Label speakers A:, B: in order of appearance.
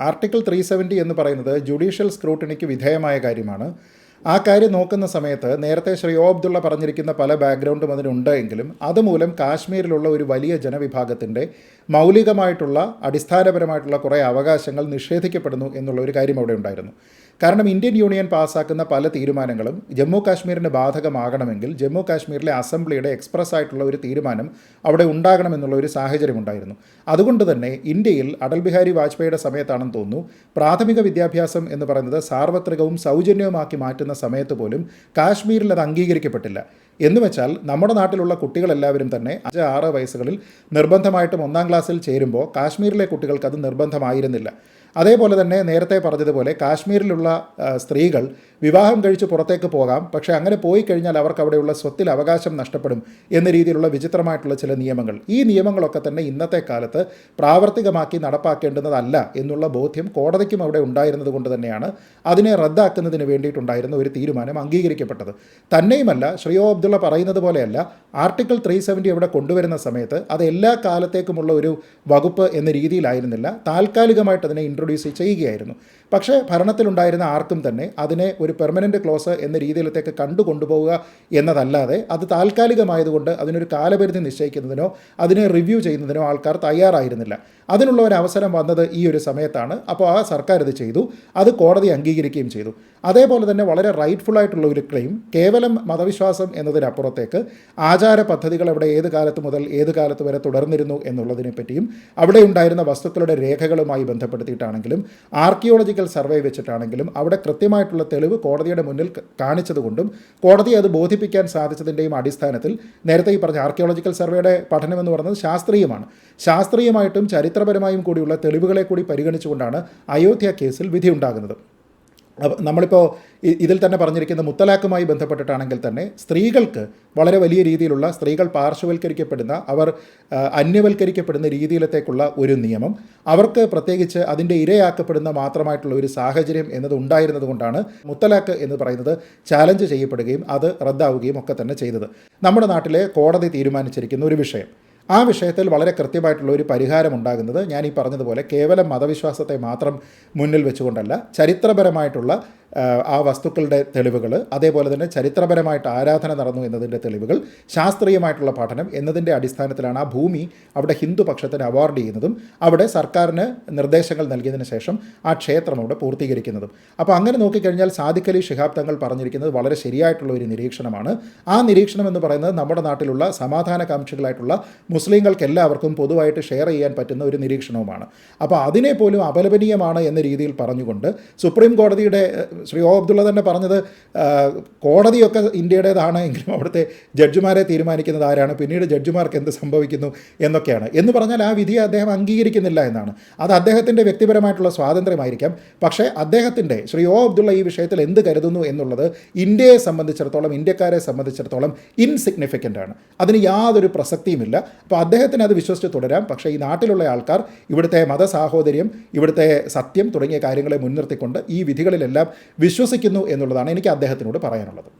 A: Article three seventy എന്ന് പറയുന്നത് judicial സ്ക്രൂട്ടിനിക്ക് വിധേയമായ കാര്യമാണ്. ആ കാര്യം നോക്കുന്ന സമയത്ത് നേരത്തെ ശ്രീ ഒ അബ്ദുള്ള പറഞ്ഞിരിക്കുന്ന പല ബാക്ക്ഗ്രൗണ്ടും അതിനുണ്ട് എങ്കിലും അതുമൂലം കാശ്മീരിലുള്ള ഒരു വലിയ ജനവിഭാഗത്തിന്റെ മൗലികമായിട്ടുള്ള അടിസ്ഥാനപരമായിട്ടുള്ള കുറേ അവകാശങ്ങൾ നിഷേധിക്കപ്പെടുന്നു എന്നുള്ള ഒരു കാര്യം അവിടെ ഉണ്ടായിരുന്നു. കാരണം ഇന്ത്യൻ യൂണിയൻ പാസ്സാക്കുന്ന പല തീരുമാനങ്ങളും ജമ്മു കാശ്മീരിന് ബാധകമാകണമെങ്കിൽ ജമ്മു കാശ്മീരിലെ അസംബ്ലിയുടെ എക്സ്പ്രസ് ആയിട്ടുള്ള ഒരു തീരുമാനം അവിടെ ഉണ്ടാകണമെന്നുള്ള ഒരു സാഹചര്യം ഉണ്ടായിരുന്നു. അതുകൊണ്ട് തന്നെ ഇന്ത്യയിൽ അടൽ ബിഹാരി വാജ്പേയിയുടെ സമയത്താണെന്ന് തോന്നുന്നു പ്രാഥമിക വിദ്യാഭ്യാസം എന്ന് പറയുന്നത് സാർവത്രികവും സൗജന്യവുമാക്കി മാറ്റുന്ന സമയത്ത് പോലും കാശ്മീരിൽ അത് അംഗീകരിക്കപ്പെട്ടില്ല. എന്ന് വെച്ചാൽ നമ്മുടെ നാട്ടിലുള്ള കുട്ടികളെല്ലാവരും തന്നെ അഞ്ച് ആറ് വയസ്സുകളിൽ നിർബന്ധമായിട്ടും ഒന്നാം ക്ലാസ്സിൽ ചേരുമ്പോൾ കാശ്മീരിലെ കുട്ടികൾക്ക് അത് നിർബന്ധമായിരുന്നില്ല. അതേപോലെ തന്നെ നേരത്തെ പറഞ്ഞതുപോലെ കാശ്മീരിലുള്ള സ്ത്രീകൾ വിവാഹം കഴിച്ച് പുറത്തേക്ക് പോകാം. പക്ഷേ അങ്ങനെ പോയി കഴിഞ്ഞാൽ അവർക്ക് അവിടെയുള്ള സ്വത്തിൽ അവകാശം നഷ്ടപ്പെടും എന്ന രീതിയിലുള്ള വിചിത്രമായിട്ടുള്ള ചില നിയമങ്ങൾ. ഈ നിയമങ്ങളൊക്കെ തന്നെ ഇന്നത്തെ കാലത്ത് പ്രാവർത്തികമാക്കി നടപ്പാക്കേണ്ടുന്നതല്ല എന്നുള്ള ബോധ്യം കോടതിക്കും അവിടെ ഉണ്ടായിരുന്നത് കൊണ്ട് തന്നെയാണ് അതിനെ റദ്ദാക്കുന്നതിന് വേണ്ടിയിട്ടുണ്ടായിരുന്ന ഒരു തീരുമാനം അംഗീകരിക്കപ്പെട്ടത്. തന്നെയുമല്ല ശ്രീയോ അബ്ദുള്ള പറയുന്നത് പോലെയല്ല ആർട്ടിക്കിൾ ത്രീ സെവന്റി അവിടെ കൊണ്ടുവരുന്ന സമയത്ത് അത് എല്ലാ കാലത്തേക്കുമുള്ള ഒരു വകുപ്പ് എന്ന രീതിയിലായിരുന്നില്ല. താൽക്കാലികമായിട്ട് അതിനെ ഇൻട്രൊഡ്യൂസ് ചെയ്യുകയായിരുന്നു. പക്ഷേ ഭരണത്തിലുണ്ടായിരുന്ന ആർക്കും തന്നെ അതിനെ ഒരു പെർമനന്റ് ക്ലോസ് എന്ന രീതിയിലത്തേക്ക് കണ്ടു കൊണ്ടുപോവുക എന്നതല്ലാതെ അത് താൽക്കാലികമായതുകൊണ്ട് അതിനൊരു കാലപരിധി നിശ്ചയിക്കുന്നതിനോ അതിനെ റിവ്യൂ ചെയ്യുന്നതിനോ ആൾക്കാർ തയ്യാറായിരുന്നില്ല. അതിനുള്ള ഒരു അവസരം വന്നത് ഈ ഒരു സമയത്താണ്. അപ്പോൾ ആ സർക്കാർ ഇത് ചെയ്തു. അത് കോടതി അംഗീകരിക്കുകയും ചെയ്തു. അതേപോലെ തന്നെ വളരെ റൈറ്റ്ഫുൾ ആയിട്ടുള്ള ഒരു ക്ലെയിം കേവലം മതവിശ്വാസം എന്നതിനപ്പുറത്തേക്ക് ആചാര പദ്ധതികൾ അവിടെ ഏത് കാലത്ത് മുതൽ ഏത് കാലത്ത് വരെ തുടർന്നിരുന്നു എന്നുള്ളതിനെ പറ്റിയും അവിടെ ഉണ്ടായിരുന്ന വസ്തുക്കളുടെ രേഖകളുമായി ബന്ധപ്പെടുത്തിയിട്ടാണെങ്കിലും ആർക്കിയോളജിക്കൽ സർവേ വെച്ചിട്ടാണെങ്കിലും അവിടെ കൃത്യമായിട്ടുള്ള തെളിവ് കോടതിയുടെ മുന്നിൽ കാണിച്ചതുകൊണ്ടും കോടതി അത് ബോധിപ്പിക്കാൻ സാധിച്ചതിന്റെയും അടിസ്ഥാനത്തിൽ നേരത്തെ ഈ പറഞ്ഞ ആർക്കിയോളജിക്കൽ സർവേയുടെ പഠനം എന്ന് പറയുന്നത് ശാസ്ത്രീയമാണ്. ശാസ്ത്രീയമായിട്ടും ചരിത്രപരമായും കൂടിയുള്ള തെളിവുകളെ കൂടി പരിഗണിച്ചുകൊണ്ടാണ് അയോധ്യ കേസിൽ വിധി ഉണ്ടാകുന്നത്. അപ്പ- നമ്മളിപ്പോൾ ഇതിൽ തന്നെ പറഞ്ഞിരിക്കുന്ന മുത്തലാഖുമായി ബന്ധപ്പെട്ടിട്ടാണെങ്കിൽ തന്നെ സ്ത്രീകൾക്ക് വളരെ വലിയ രീതിയിലുള്ള സ്ത്രീകൾ പാർശ്വവൽക്കരിക്കപ്പെടുന്ന അവർ അന്യവൽക്കരിക്കപ്പെടുന്ന രീതിയിലത്തേക്കുള്ള ഒരു നിയമം അവർക്ക് പ്രത്യേകിച്ച് അതിന്റെ ഇരയാക്കപ്പെടുന്ന മാത്രമായിട്ടുള്ള ഒരു സാഹചര്യം എന്നത് ഉണ്ടായിരുന്നത് കൊണ്ടാണ് മുത്തലാഖ് എന്ന് പറയുന്നത് ചാലഞ്ച് ചെയ്യപ്പെടുകയും അത് റദ്ദാവുകയും ഒക്കെ തന്നെ ചെയ്തത്. നമ്മുടെ നാട്ടിലെ കോടതി തീരുമാനിച്ചിരിക്കുന്ന ഒരു വിഷയം. ആ വിഷയത്തിൽ വളരെ കൃത്യമായിട്ടുള്ള ഒരു പരിഹാരം ഉണ്ടാകുന്നത് ഞാൻ ഈ പറഞ്ഞതുപോലെ കേവലം മതവിശ്വാസത്തെ മാത്രം മുന്നിൽ വെച്ചുകൊണ്ടല്ല ചരിത്രപരമായിട്ടുള്ള ആ, വസ്തുക്കളുടെ തെളിവുകൾ അതേപോലെ തന്നെ ചരിത്രപരമായിട്ട് ആരാധന നടന്നു എന്നതിന്റെ തെളിവുകൾ ശാസ്ത്രീയമായിട്ടുള്ള പഠനം എന്നതിന്റെ അടിസ്ഥാനത്തിലാണ് ആ ഭൂമി അവിടെ ഹിന്ദു പക്ഷത്തിന് അവാർഡ് ചെയ്യുന്നതും അവിടെ സർക്കാരിന് നിർദ്ദേശങ്ങൾ നൽകിയതിന് ശേഷം ആ ക്ഷേത്രം അവിടെ പൂർത്തീകരിക്കുന്നതും. അപ്പോൾ അങ്ങനെ നോക്കിക്കഴിഞ്ഞാൽ സാദിഖ് അലി ഷിഹാബ് തങ്ങൾ പറഞ്ഞിരിക്കുന്നത് വളരെ ശരിയായിട്ടുള്ള ഒരു നിരീക്ഷണമാണ്. ആ നിരീക്ഷണം എന്ന് പറയുന്നത് നമ്മുടെ നാട്ടിലുള്ള സമാധാനകാംക്ഷികളായിട്ടുള്ള മുസ്ലിങ്ങൾക്ക് എല്ലാവർക്കും പൊതുവായിട്ട് ഷെയർ ചെയ്യാൻ പറ്റുന്ന ഒരു നിരീക്ഷണവുമാണ്. അപ്പോൾ അതിനെ പോലും അപലപനീയമാണ് എന്ന രീതിയിൽ പറഞ്ഞുകൊണ്ട് സുപ്രീം കോടതിയുടെ ശ്രീ ഒ അബ്ദുള്ള തന്നെ പറഞ്ഞത് കോടതിയൊക്കെ ഇന്ത്യയുടേതാണ് എങ്കിലും അവിടുത്തെ ജഡ്ജിമാരെ തീരുമാനിക്കുന്നത് ആരാണ് പിന്നീട് ജഡ്ജിമാർക്ക് എന്ത് സംഭവിക്കുന്നു എന്നൊക്കെയാണ്. എന്ന് പറഞ്ഞാൽ ആ വിധിയെ അദ്ദേഹം അംഗീകരിക്കുന്നില്ല എന്നാണ്. അത് അദ്ദേഹത്തിന്റെ വ്യക്തിപരമായിട്ടുള്ള സ്വാതന്ത്ര്യമായിരിക്കാം. പക്ഷേ അദ്ദേഹത്തിന്റെ ശ്രീ ഒ അബ്ദുള്ള ഈ വിഷയത്തിൽ എന്ത് കരുതുന്നു എന്നുള്ളത് ഇന്ത്യയെ സംബന്ധിച്ചിടത്തോളം ഇന്ത്യക്കാരെ സംബന്ധിച്ചിടത്തോളം ഇൻസിഗ്നിഫിക്കന്റ് ആണ്. അതിന് യാതൊരു പ്രസക്തിയുമില്ല. അപ്പോൾ അദ്ദേഹത്തിന് അത് വിശ്വസിച്ച് തുടരാം. പക്ഷേ ഈ നാട്ടിലുള്ള ആൾക്കാർ ഇവിടുത്തെ മതസാഹോദര്യം ഇവിടുത്തെ സത്യം തുടങ്ങിയ കാര്യങ്ങളെ മുൻനിർത്തിക്കൊണ്ട് ഈ വിധികളിലെല്ലാം വിശ്വസിക്കുന്നു എന്നുള്ളതാണ് എനിക്ക് അദ്ദേഹത്തിനോട് പറയാനുള്ളത്.